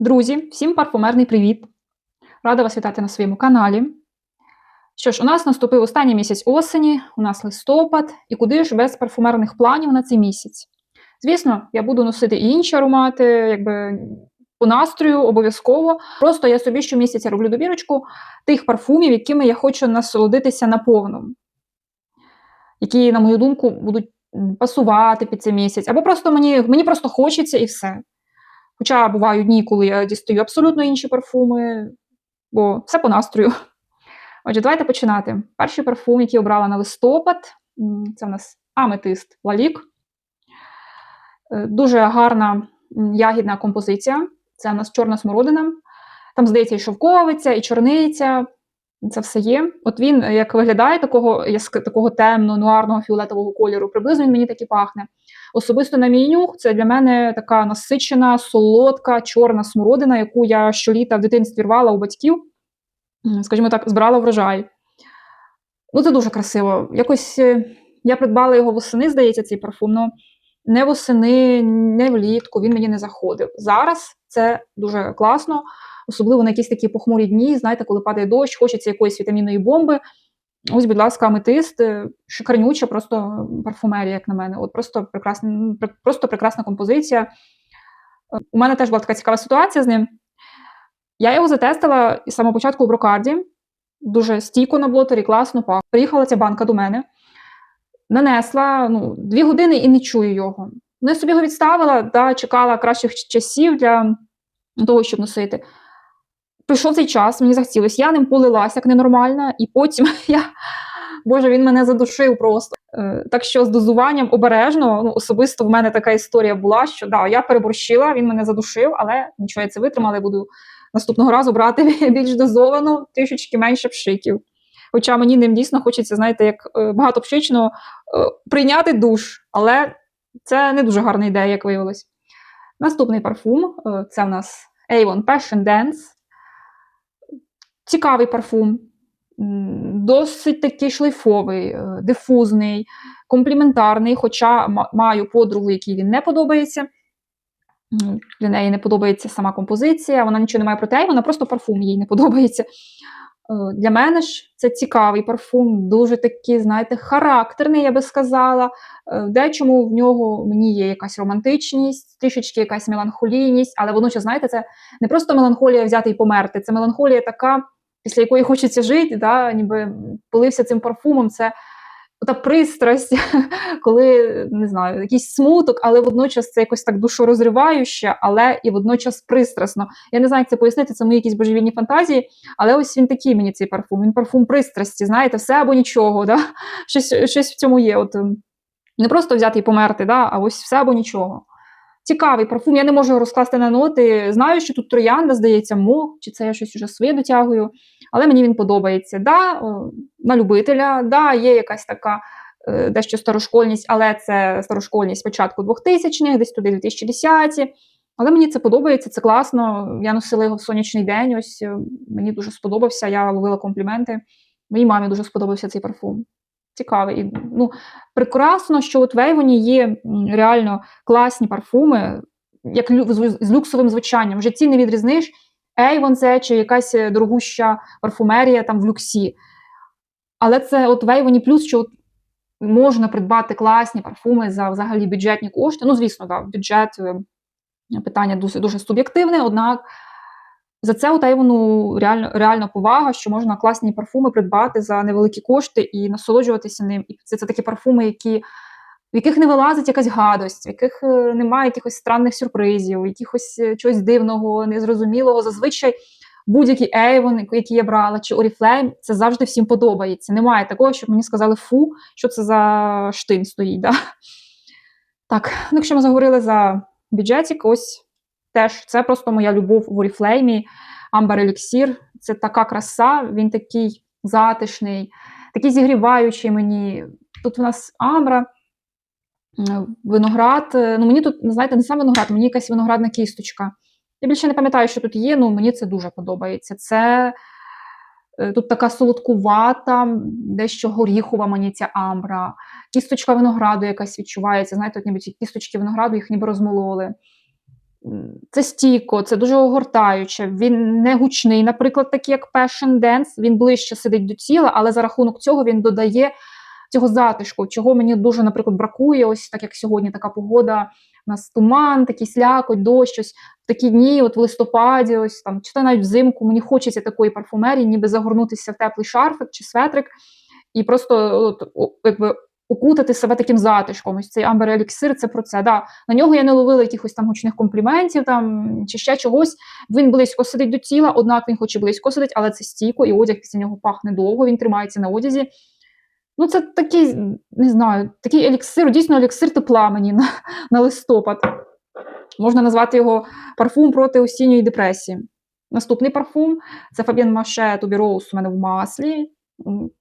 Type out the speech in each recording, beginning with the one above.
Друзі, всім парфумерний привіт! Рада вас вітати на своєму каналі. Що ж, у нас наступив останній місяць осені, у нас листопад, і куди ж без парфумерних планів на цей місяць? Звісно, я буду носити і інші аромати, якби по настрою обов'язково. Просто я собі щомісяця роблю добірочку тих парфумів, якими я хочу насолодитися наповну, які, на мою думку, будуть пасувати під цей місяць. Або просто мені, мені просто хочеться і все. Хоча бувають дні, коли я дістаю абсолютно інші парфуми, бо все по настрою. Отже, давайте починати. Перший парфум, який обрала на листопад, це в нас аметист Лалік. Е, Дуже гарна ягідна композиція. Це в нас чорна смородина. Там, здається, і шовковиця, і чорниця. Це все є. От він е, як виглядає такого, такого темного, нуарного фіолетового кольору. Приблизно він мені так і пахне. Особисто на мій нюх це для мене така насичена, солодка, чорна смородина, яку я щоліта в дитинстві рвала у батьків, скажімо так, збирала врожай. Ну, це дуже красиво. Якось е, я придбала його восени, здається, цей парфум. Ну, не восени, не влітку, він мені не заходив. Зараз це дуже класно, особливо на якісь такі похмурі дні, знаєте, коли падає дощ, хочеться якоїсь вітамінної бомби. Ось, будь ласка, аметист, е, шикарнюча просто парфумерія, як на мене. От просто прекрасна, просто прекрасна композиція. Е, У мене теж була така цікава ситуація з ним. Я його затестила із самого початку у брокарді. Дуже стійко на блотері, класно пах. Приїхала ця банка до мене, нанесла ну, дві години і не чую його. Ну, я собі його відставила, да, чекала кращих часів для того, щоб носити. Прийшов цей час, мені захотілося, я ним полилася як ненормальна, і потім я. Боже, він мене задушив просто. Е, так що з дозуванням обережно, ну, особисто в мене така історія була, що да, я переборщила, він мене задушив, але нічого я це витримала, я буду наступного разу брати більш дозовано, трішечки менше пшиків. Хоча мені ним дійсно хочеться, знаєте, як е, багатопшично е, прийняти душ, але це не дуже гарна ідея, як виявилось. Наступний парфум це в нас Avon Passion Dance. Цікавий парфум, досить такий шлейфовий, е, дифузний, компліментарний, хоча маю подругу, якій він не подобається. Для неї не подобається сама композиція, вона нічого не має проти, вона просто парфум їй не подобається. Е, Для мене ж це цікавий парфум, дуже такий, знаєте, характерний, я би сказала. Е, дечому в нього мені є якась романтичність, трішечки якась меланхолійність, але водночас, знаєте, це не просто меланхолія взяти і померти. Це меланхолія така, після якої хочеться жити, да, ніби полився цим парфумом. Це та пристрасть, коли не знаю, якийсь смуток, але водночас це якось так душорозривающе, але і водночас пристрасно. Я не знаю, як це пояснити, це мої якісь божевільні фантазії, але ось він такий мені цей парфум. Він парфум пристрасті, знаєте, все або нічого. Да? Щось, щось в цьому є. От, ем, не просто взяти і померти, да? а ось все або нічого. Цікавий парфум, я не можу його розкласти на ноти. Знаю, що тут троянда, здається, мох, чи це я щось уже своє дотягую, але мені він подобається. Да, на любителя, да, є якась така е, дещо старошкольність, але це старошкольність початку 2000-х, десь туди 2010-ті. Але мені це подобається, це класно. Я носила його в сонячний день. Ось е, мені дуже сподобався. Я ловила компліменти. Моїй мамі дуже сподобався цей парфум. Цікавий. І, ну, прекрасно, що от в Ейвоні є реально класні парфуми, як з, люксовим звучанням. В житті не відрізниш Ейвон це чи якась е, дорогуща парфумерія там в люксі. Але це от в Ейвоні плюс, що от можна придбати класні парфуми за взагалі бюджетні кошти. Ну, звісно, да, бюджет е, питання дуже, дуже суб'єктивне, однак за це у Тайвону реально, реально повага, що можна класні парфуми придбати за невеликі кошти і насолоджуватися ним. І це, це такі парфуми, які, в яких не вилазить якась гадость, в яких е, немає якихось странних сюрпризів, якихось е, чогось дивного, незрозумілого. Зазвичай будь-який Avon, який я брала, чи Oriflame, це завжди всім подобається. Немає такого, щоб мені сказали фу, що це за штин стоїть. Да? Так, ну, якщо ми заговорили за бюджетик, ось теж це просто моя любов в Oriflame, Amber Elixir. Це така краса, він такий затишний, такий зігріваючий мені. Тут у нас амбра, виноград. е, Ну, мені тут, знаєте, не сам виноград, мені якась виноградна кісточка. Я більше не пам'ятаю, що тут є, ну мені це дуже подобається. Це е, тут така солодкувата, дещо горіхова мені ця амбра. Кісточка винограду якась відчувається. Знаєте, от ніби ці кісточки винограду їх ніби розмололи. Це стійко, це дуже огортаюче. Він не гучний, наприклад, такий як Passion Dance, він ближче сидить до тіла, але за рахунок цього він додає цього затишку, чого мені дуже, наприклад, бракує. Ось так як сьогодні така погода. У нас туман, такий слякоть, дощ, ось в такі дні, от в листопаді, ось там, чи то навіть взимку, мені хочеться такої парфумерії, ніби загорнутися в теплий шарфик чи светрик, і просто от, якби укутати себе таким затишком. Ось цей Amber Elixir, це про це. Да. На нього я не ловила якихось там гучних компліментів там, чи ще чогось. Він близько сидить до тіла, однак він хоч і близько сидить, але це стійко, і одяг після нього пахне довго, він тримається на одязі. Ну, це такий, не знаю, такий еліксир, дійсно еліксир тепла мені на, на листопад. Можна назвати його парфум проти осінньої депресії. Наступний парфум це Fabienne Mache Tubi Rose у мене в маслі.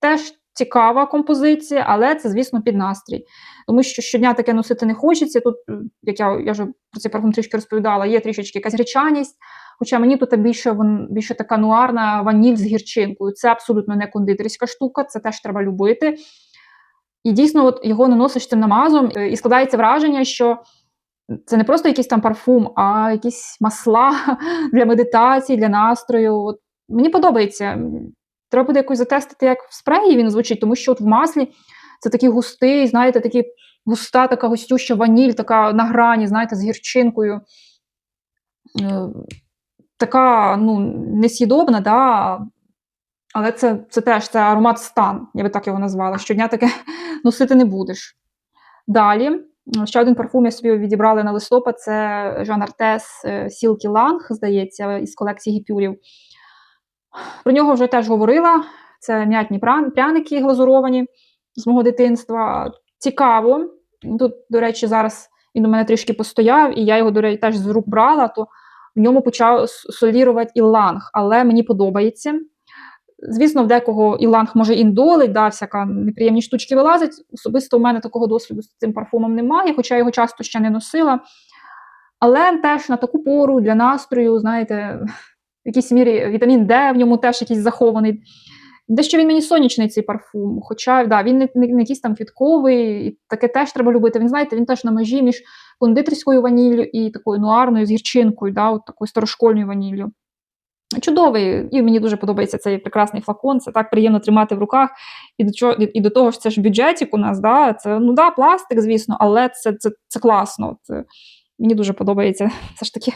Теж цікава композиція, але це, звісно, під настрій. Тому що щодня таке носити не хочеться. Тут, е, як я, я вже про цей парфум трішки розповідала, є трішечки якась гречаність. Хоча мені тут більше, більше така нуарна ваніль з гірчинкою. Це абсолютно не кондитерська штука, це теж треба любити. І дійсно, от його наносиш цим намазом, е, і складається враження, що це не просто якийсь там парфум, а якісь масла для медитації, для настрою. От, мені подобається. Треба буде якось затестити, як в спреї він звучить, тому що от в маслі це такий густий, знаєте, такий густа, така густюща ваніль, така на грані, знаєте, з гірчинкою. Е, Така ну, несъїдобна, да, але це, це теж це аромат стан, я би так його назвала. Щодня таке носити не будеш. Далі, ще один парфум я собі відібрала на листопад це Жан Артес Сілкі Ланг, здається, із колекції гіпюрів. Про нього вже теж говорила. Це м'ятні пряники глазуровані з мого дитинства. Цікаво. Тут, до речі, зараз він у мене трішки постояв, і я його, до речі, теж з рук брала, то в ньому почав солірувати іланг, але мені подобається. Звісно, в декого іланг може індолить, да, всяка неприємні штучки вилазить. Особисто у мене такого досвіду з цим парфумом немає, хоча я його часто ще не носила. Але теж на таку пору для настрою, знаєте, в якійсь мірі вітамін Д в ньому теж якийсь захований. Дещо він мені сонячний цей парфум. Хоча да, він не, не, не якийсь там квітковий, і таке теж треба любити. Він, знаєте, він теж на межі між кондитерською ваніллю і такою нуарною з гірчинкою, да, от такою старошкольною ваніллю. Чудовий, і мені дуже подобається цей прекрасний флакон. Це так приємно тримати в руках. І до чого, і, до того ж, це ж бюджетик у нас, да, це ну да, пластик, звісно, але це, це, це класно. Це, мені дуже подобається. Все ж таки,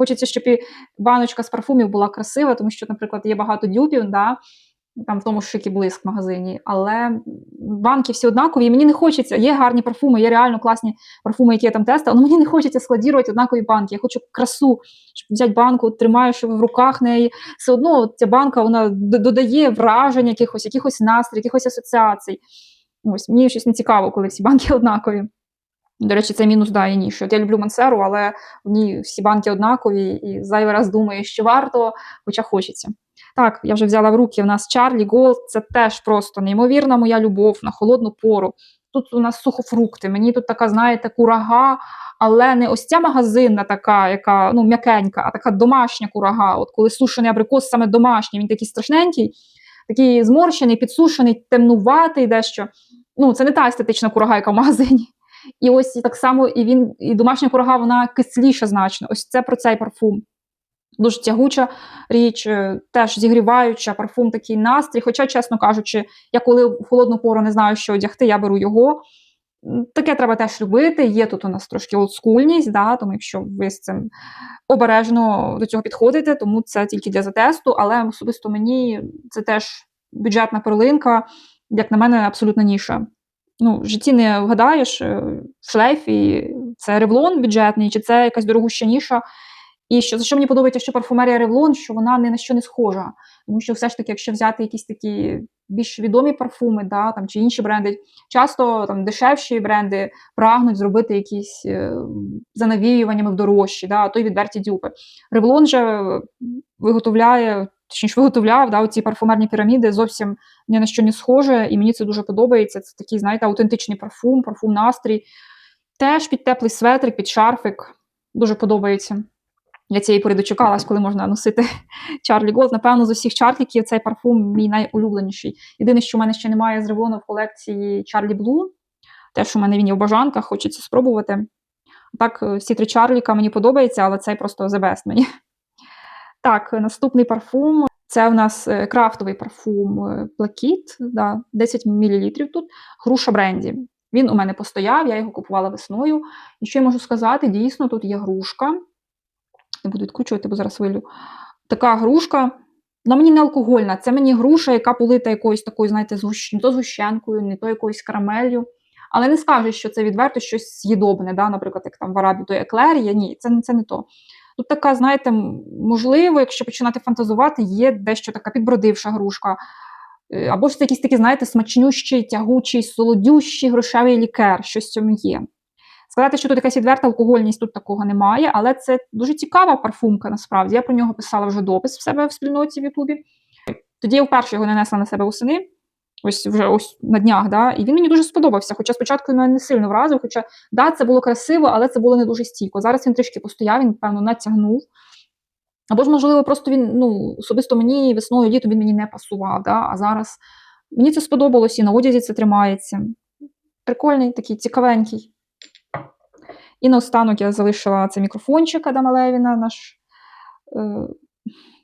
хочеться, щоб і баночка з парфумів була красива, тому що, наприклад, є багато дюбів, да, там в тому ж шикі блиск в магазині, але банки всі однакові, і мені не хочеться. Є гарні парфуми, є реально класні парфуми, які я там тестила, але мені не хочеться складірувати однакові банки. Я хочу красу, щоб взяти банку, тримаєш в руках неї. Все одно ця банка вона додає вражень якихось, якихось настрій, якихось асоціацій. Ось мені щось не цікаво, коли всі банки однакові. До речі, це мінус да, і ніж. От я люблю Мансеру, але в ній всі банки однакові, і зайвий раз думаю, що варто, хоча хочеться. Так, я вже взяла в руки. У нас Чарлі Голд, це теж просто неймовірна моя любов на холодну пору. Тут у нас сухофрукти. Мені тут така, знаєте, курага, але не ось ця магазинна, така, яка ну, м'якенька, а така домашня курага. От коли сушений абрикос саме домашній, він такий страшненький, такий зморщений, підсушений, темнуватий дещо. Ну, це не та естетична курага, яка в магазині. І ось так само і він, і домашня курага, вона кисліша значно. Ось це про цей парфум. Дуже тягуча річ, е, теж зігріваюча, парфум такий настрій. Хоча, чесно кажучи, я коли в холодну пору не знаю, що одягти, я беру його. Таке треба теж любити. Є тут у нас трошки олдскульність, да, тому якщо ви з цим обережно до цього підходите, тому це тільки для затесту, але особисто мені це теж бюджетна перлинка, як на мене, абсолютно ніша. Ну, в житті не вгадаєш, е, в шлейфі це ревлон бюджетний, чи це якась дорогуща ніша. І що за що мені подобається, що парфумерія Ревлон, що вона ні на що не схожа. Тому що все ж таки, якщо взяти якісь такі більш відомі парфуми, да, там, чи інші бренди, часто там дешевші бренди прагнуть зробити якісь е, за навіюваннями в дорожчі, да, то й відверті дюпи. Ревлон же виготовляє, точніше виготовляв да, ці парфумерні піраміди зовсім ні на що не схоже, і мені це дуже подобається. Це такий, знаєте, аутентичний парфум, парфум настрій. Теж під теплий светрик, під шарфик. Дуже подобається. Я цієї пори дочекалась, коли можна носити Чарлі Голд. Напевно, з усіх чарліків цей парфум мій найулюбленіший. Єдине, що в мене ще немає з Ревлону в колекції Чарлі Блу. Теж у мене він є в бажанках, хочеться спробувати. Так, е, всі три Чарліка мені подобаються, але цей просто the best мені. Так, е, наступний парфум. Це в нас е, крафтовий парфум е, Плакіт, да, 10 мл тут, груша бренді. Він у мене постояв, я його купувала весною. І що я можу сказати? Дійсно, тут є грушка. Не буду відкручувати, бо зараз вилю. Така грушка. Вона мені не алкогольна, це мені груша, яка полита якоюсь такою, знаєте, згущ... не то згущенкою, не то якоюсь карамелью. Але не скажеш, що це відверто щось з'їдобне, да? наприклад, як там в Арабі то еклер є. Ні, це, це не то. Тут така, знаєте, можливо, якщо починати фантазувати, є дещо така підбродивша грушка. Е, Або ж це якийсь такий, знаєте, смачнющий, тягучий, солодющий грошевий лікер, щось в цьому є. Сказати, що тут якась відверта алкогольність, тут такого немає, але це дуже цікава парфумка, насправді. Я про нього писала вже допис в себе в спільноті в Ютубі. Тоді я вперше його нанесла на себе восени, ось вже ось на днях, да, і він мені дуже сподобався. Хоча спочатку він мене не сильно вразив, хоча да, це було красиво, але це було не дуже стійко. Зараз він трішки постояв, він, певно, натягнув. Або ж, можливо, просто він, ну, особисто мені весною літом він мені не пасував. Да? А зараз мені це сподобалось, і на одязі це тримається. Прикольний, такий цікавенький. І наостанок я залишила цей мікрофончик Адама Левіна, наш е,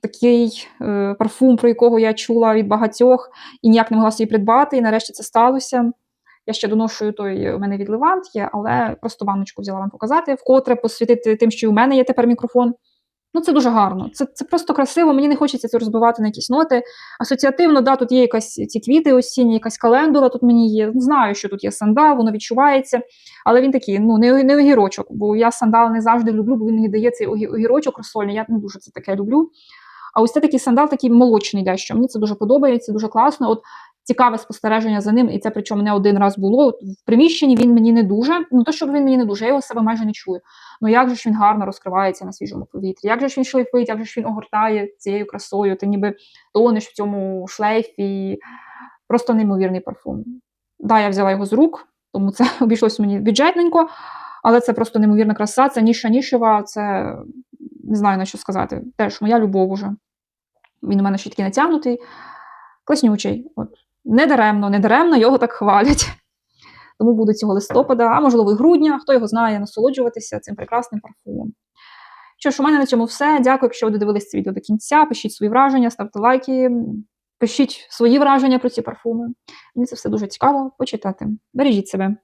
такий е, парфум, про якого я чула від багатьох і ніяк не могла собі придбати. І нарешті це сталося. Я ще доношую той у мене від Левант є, але просто баночку взяла вам показати, вкотре посвятити тим, що у мене є тепер мікрофон. Ну, це дуже гарно. Це, це просто красиво. Мені не хочеться це розбивати на якісь ноти. Асоціативно, да, тут є якась ці квіти осінні, якась календула тут мені є. Знаю, що тут є сандал, воно відчувається. Але він такий, ну, не, не огірочок, бо я сандал не завжди люблю, бо він мені дає цей огірочок розсольний. Я не дуже це таке люблю. А ось це такий сандал, такий молочний дещо. Мені це дуже подобається, дуже класно. От цікаве спостереження за ним, і це причому не один раз було. От в приміщенні він мені не дуже. Ну то, щоб він мені не дуже, я його себе майже не чую. Ну як же ж він гарно розкривається на свіжому повітрі? Як же ж він шлейфить, як же ж він огортає цією красою? Ти ніби тонеш в цьому шлейфі. Просто неймовірний парфум. Да, я взяла його з рук, тому це обійшлося мені бюджетненько, але це просто неймовірна краса, це ніша нішева, це не знаю на що сказати. Теж моя любов уже. Він у мене ще такий натягнутий, класнючий. От. Не даремно, не його так хвалять. Тому буду цього листопада, а можливо, і грудня, хто його знає, насолоджуватися цим прекрасним парфумом. Що ж, у мене на цьому все. Дякую, якщо ви додивились це відео до кінця. Пишіть свої враження, ставте лайки, пишіть свої враження про ці парфуми. Мені це все дуже цікаво почитати. Бережіть себе.